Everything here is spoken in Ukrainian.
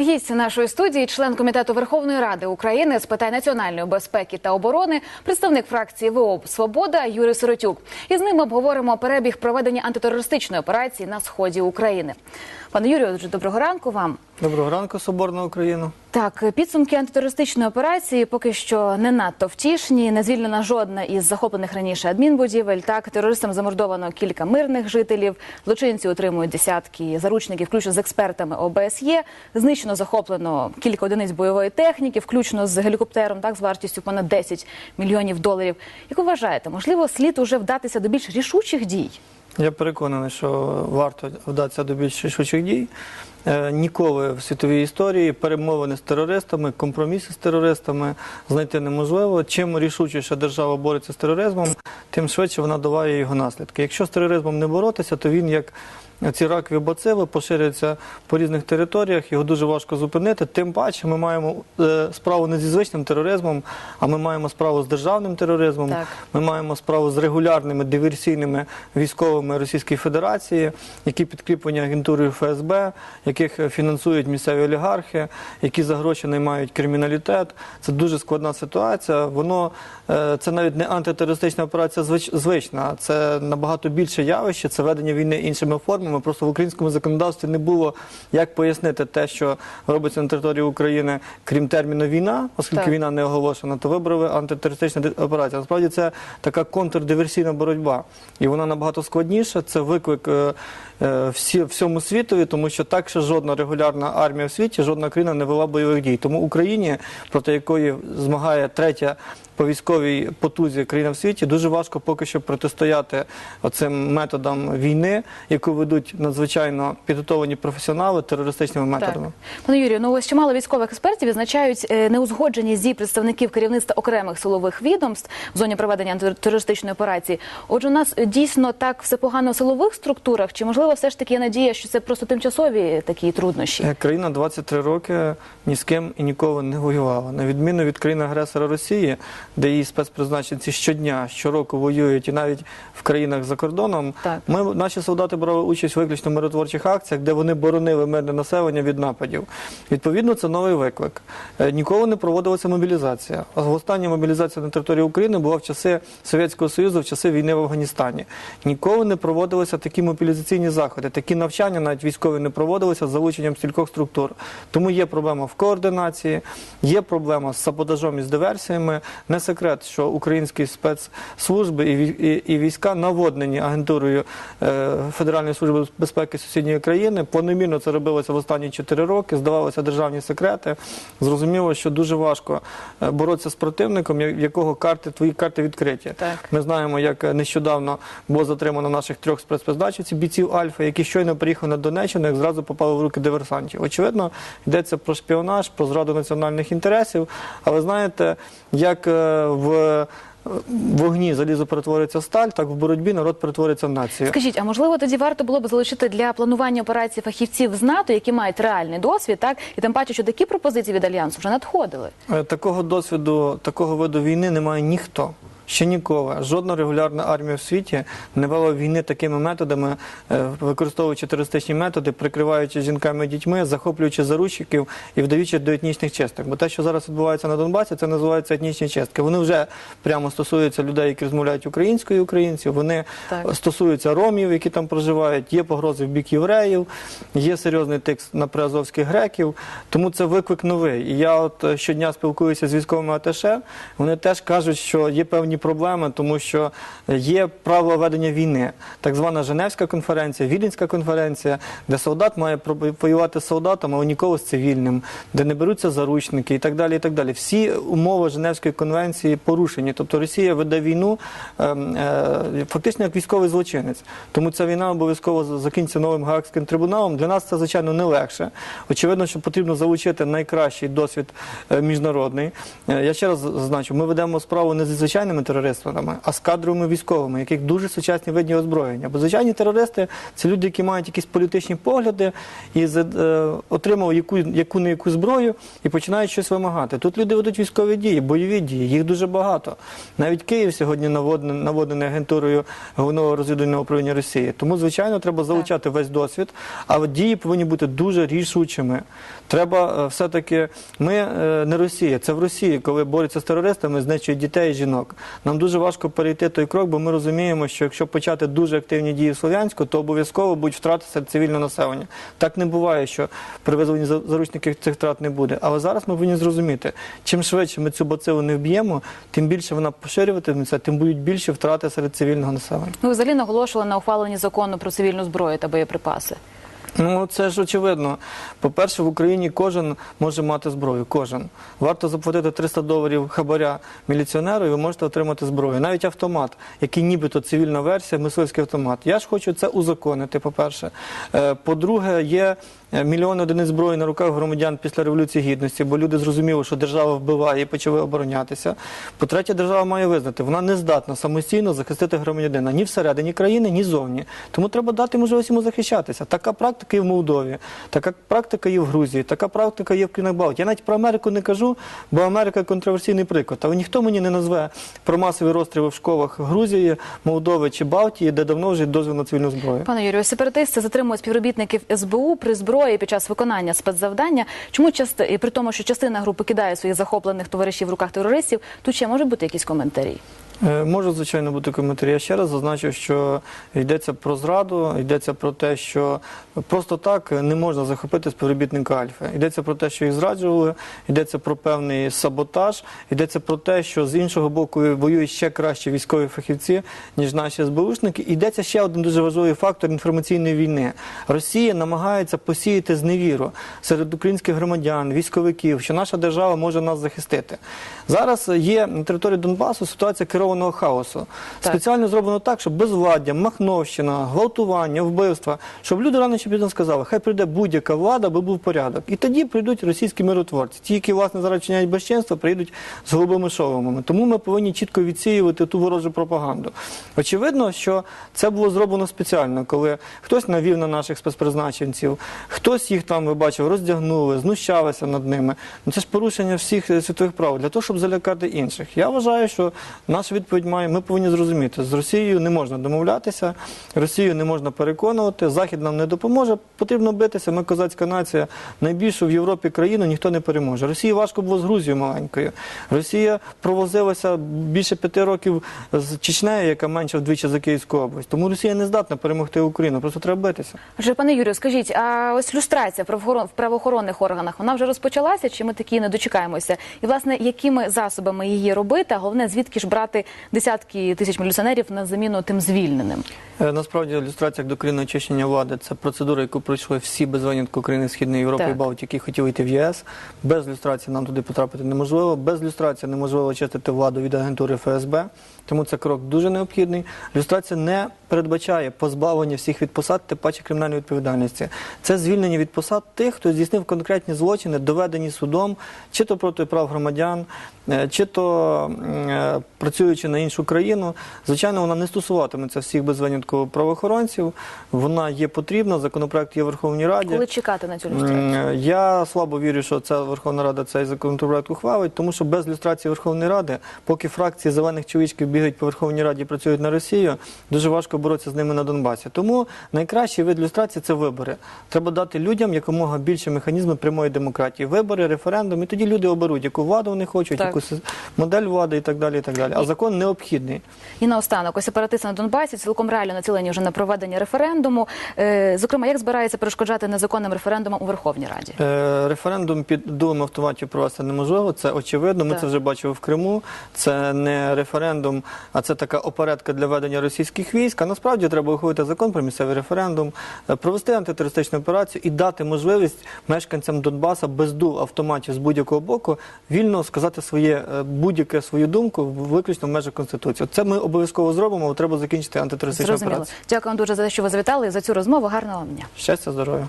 Гість нашої студії, член комітету Верховної Ради України з питань національної безпеки та оборони, представник фракції ВО Свобода Юрій Сиротюк. І з ним обговоримо перебіг проведення антитерористичної операції на сході України. Пане Юрію, дуже доброго ранку вам. Доброго ранку, Соборна Україна. Так, підсумки антитерористичної операції поки що не надто втішні. Не звільнена жодна із захоплених раніше адмінбудівель. Так, терористам замордовано кілька мирних жителів. Злочинці отримують десятки заручників, включно з експертами ОБСЄ. Знищено захоплено кілька одиниць бойової техніки, включно з гелікоптером, так з вартістю понад 10 мільйонів доларів. Як ви вважаєте, можливо, слід уже вдатися до більш рішучих дій? Я переконаний, що варто вдатися до більш рішучих дій. Е, Ніколи в світовій історії перемовини з терористами, компроміси з терористами знайти неможливо. Чим рішучіше держава бореться з тероризмом, тим швидше вона долає його наслідки. Якщо з тероризмом не боротися, то він як ці ракові бацили поширюються по різних територіях, його дуже важко зупинити. Тим паче ми маємо е, справу не зі звичним тероризмом, а ми маємо справу з державним тероризмом. Так. Ми маємо справу з регулярними диверсійними військовими Російської Федерації, які підкріплені агентурою ФСБ, яких фінансують місцеві олігархи, які за гроші наймають криміналітет. Це дуже складна ситуація. Воно е, це навіть не антитерористична операція звична, це набагато більше явище. Це ведення війни іншими формами. Просто в українському законодавстві не було як пояснити те, що робиться на території України, крім терміну війна, оскільки Так. війна не оголошена, то вибрали антитерористична ди- операція. Насправді це така контрдиверсійна боротьба, і вона набагато складніша. Це виклик е, е, всі, всьому світові, тому що так ще жодна регулярна армія в світі, жодна країна не вела бойових дій. Тому Україні, проти якої змагає третя. По військовій потузі країна в світі дуже важко поки що протистояти оцим методам війни, яку ведуть надзвичайно підготовлені професіонали терористичними методами. Так. Пане Юрію, ну ось чимало військових експертів відзначають е, неузгодженість дій представників керівництва окремих силових відомств в зоні проведення антитерористичної операції. Отже, у нас дійсно так все погано в силових структурах, чи можливо все ж таки є надія, що це просто тимчасові такі труднощі? Е, Країна 23 роки ні з ким і ніколи не воювала. На відміну від країни-агресора Росії, де її спецпризначенці щодня, щороку воюють і навіть в країнах за кордоном. Так. Ми наші солдати брали участь виключно в миротворчих акціях, де вони боронили мирне населення від нападів. Відповідно, це новий виклик. Е, Ніколи не проводилася мобілізація. Остання мобілізація на території України була в часи Совєтського Союзу, в часи війни в Афганістані. Ніколи не проводилися такі мобілізаційні заходи, такі навчання навіть військові не проводилися з залученням стількох структур. Тому є проблема в координації, є проблема з саботажом і з диверсіями. Не секрет, що українські спецслужби і, вій- і, і війська наводнені агентурою е, Федеральної служби безпеки сусідньої країни. Планомірно це робилося в останні 4 роки. Здавалося державні секрети. Зрозуміло, що дуже важко е, боротися з противником, в якого карти твої карти відкриті. Так. Ми знаємо, як е, нещодавно було затримано наших трьох спецпризначенців, бійців Альфа, які щойно приїхали на Донеччину, як зразу попали в руки диверсантів. Очевидно, йдеться про шпіонаж, про зраду національних інтересів. Але знаєте, як е, в е, вогні залізо перетворюється в сталь, так в боротьбі народ перетворюється в націю. Скажіть, а можливо тоді варто було б залучити для планування операції фахівців з НАТО, які мають реальний досвід, так і тим паче, що такі пропозиції від альянсу вже надходили. Е, Такого досвіду, такого виду війни немає ніхто. Ще ніколи. Жодна регулярна армія в світі не вела війни такими методами, е, використовуючи терористичні методи, прикриваючи жінками і дітьми, захоплюючи заручників і вдаючи до етнічних чисток. Бо те, що зараз відбувається на Донбасі, це називається етнічні чистки. Вони вже прямо стосуються людей, які розмовляють українською українців. Вони Так. стосуються ромів, які там проживають. Є погрози в бік євреїв, є серйозний текст на приазовських греків. Тому це виклик новий. І я от е, щодня спілкуюся з військовими аташе. Вони теж кажуть, що є певні проблеми, тому що є правила ведення війни, так звана Женевська конференція, Віденська конференція, де солдат має воювати з солдатом, але ніколи з цивільним, де не беруться заручники і так далі. І так далі. Всі умови Женевської конвенції порушені. Тобто Росія веде війну ем, е, фактично як військовий злочинець. Тому ця війна обов'язково закінчиться новим Гаагським трибуналом. Для нас це звичайно не легше. Очевидно, що потрібно залучити найкращий досвід е, міжнародний. Е, Я ще раз зазначу, ми ведемо справу не зі звичайними терористами, а з кадровими військовими, яких дуже сучасні видні озброєння. Бо звичайні терористи це люди, які мають якісь політичні погляди і е, отримав яку, яку не яку зброю і починають щось вимагати. Тут люди ведуть військові дії, бойові дії, їх дуже багато. Навіть Київ сьогодні наводне- наводнений агентурою головного розвідувального управління Росії. Тому, звичайно, треба залучати весь досвід, а дії повинні бути дуже рішучими. Треба е, все-таки, ми е, не Росія, це в Росії, коли борються з терористами, знищують дітей і жінок. Нам дуже важко перейти той крок, бо ми розуміємо, що якщо почати дуже активні дії в Слов'янську, то обов'язково будуть втрати серед цивільного населення. Так не буває, що при визволенні за- заручників цих втрат не буде. Але зараз ми повинні зрозуміти, чим швидше ми цю бацилу не вб'ємо, тим більше вона поширюватиметься, тим будуть більші втрати серед цивільного населення. Ви взагалі наголошували на ухваленні закону про цивільну зброю та боєприпаси. Ну, це ж очевидно. По-перше, в Україні кожен може мати зброю. Кожен. Варто заплатити 300 доларів хабаря міліціонеру, і ви можете отримати зброю. Навіть автомат, який нібито цивільна версія, мисливський автомат. Я ж хочу це узаконити, по-перше. Е, По-друге, є е, мільйони одиниць зброї на руках громадян після Революції Гідності, бо люди зрозуміли, що держава вбиває і почали оборонятися. По-третє, держава має визнати, вона не здатна самостійно захистити громадянина ні всередині країни, ні зовні. Тому треба дати можливість йому захищатися. Така практика є в Молдові, така практика є в Грузії, така практика є в країнах Балтії. Я навіть про Америку не кажу, бо Америка контроверсійний приклад. Але ніхто мені не назве про масові розстріли в школах Грузії, Молдови чи Балтії, де давно вже дозвіл на цивільну зброю. Пане Юрію, сепаратисти затримують співробітників СБУ при зброї під час виконання спецзавдання. Чому части... при тому, що частина групи кидає своїх захоплених товаришів в руках терористів, тут ще можуть бути якісь коментарі? Е, Може, звичайно, бути коментарі. Я ще раз зазначив, що йдеться про зраду, йдеться про те, що просто так не можна захопити співробітника Альфа. Йдеться про те, що їх зраджували, йдеться про певний саботаж, йдеться про те, що з іншого боку воюють ще кращі військові фахівці, ніж наші СБУшники. Йдеться ще один дуже важливий фактор інформаційної війни. Росія намагається посіяти зневіру серед українських громадян, військовиків, що наша держава може нас захистити. Зараз є на території Донбасу ситуація керованого хаосу. Так. Спеціально зроблено так, щоб безвладдя, махновщина, гвалтування, вбивства, щоб люди рано чи пізно сказали, хай прийде будь-яка влада, аби був порядок. І тоді прийдуть російські миротворці. Ті, які власне зараз чиняють безчинство, прийдуть з голубими шоломами. Тому ми повинні чітко відсіювати ту ворожу пропаганду. Очевидно, що це було зроблено спеціально, коли хтось навів на наших спецпризначенців, хтось їх там, ви бачив, роздягнули, знущалися над ними. Ну це ж порушення всіх е, світових прав для того, щоб залякати інших. Я вважаю, що наша відповідь має, ми повинні зрозуміти, з Росією не можна домовлятися, Росію не можна переконувати, Захід нам не допоможе. Потрібно битися. Ми козацька нація. Найбільшу в Європі країну ніхто не переможе. Росії важко було з Грузією маленькою. Росія провозилася більше п'яти років з Чечнею, яка менша вдвічі за Київську область. Тому Росія не здатна перемогти Україну. Просто треба битися. Отже, пане Юрію, скажіть, а ось люстрація в правоохоронних органах вона вже розпочалася, чи ми такі не дочекаємося? І власне, якими засобами її робити? А головне, звідки ж брати десятки тисяч міліціонерів на заміну тим звільненим? Е, Насправді люстрація до докорінне очищення влади це процедура, яку пройшли всі без винятку країни Східної Європи Так. і Балтії, які хотіли йти в ЄС. Без люстрації нам туди потрапити неможливо. Без люстрації неможливо очистити владу від агентури ФСБ. Тому це крок дуже необхідний. Люстрація не передбачає позбавлення всіх від посад, тим паче кримінальної відповідальності. Це звільнення від посад тих, хто здійснив конкретні злочини, доведені судом, чи то проти прав громадян, е, чи то е, працюючи на іншу країну. Звичайно, вона не стосуватиметься всіх без винятку правоохоронців. Вона є потрібна. Законопроект є в Верховній Раді. Коли чекати на цю люстрацію? Я слабо вірю, що ця Верховна Рада цей законопроект ухвалить, тому що без люстрації Верховної Ради, поки фракції зелених чоловічків бігають по Верховній Раді і працюють на Росію, дуже важко боротися з ними на Донбасі. Тому найкращий вид люстрації це вибори. Треба дати людям якомога більше механізмів прямої демократії. Вибори, референдум, і тоді люди оберуть, яку владу вони хочуть, яку модель влади і так далі. І так далі. А закон необхідний. І наостанок, ось сепаратисти на Донбасі цілком реально націлені вже на проведення референдуму. Е, зокрема, як збирається перешкоджати незаконним референдумам у Верховній Раді? Е, Референдум під дулем автоматів провести неможливо, це очевидно. Ми Так. це вже бачили в Криму. Це не референдум, а це така опередка для ведення російських військ. Насправді треба виходити закон про місцевий референдум, е, провести антитерористичну операцію і дати можливість мешканцям Донбаса без дул автоматів з будь-якого боку вільно сказати своє е, будь-яке свою думку виключно в межах конституції. Це ми обов'язково зробимо. Треба закінчити антитерористичну Зрозуміло. операцію. Дякую вам дуже за те, що ви завітали і за цю розмову. Гарного вам дня. Щастя, здоров'я.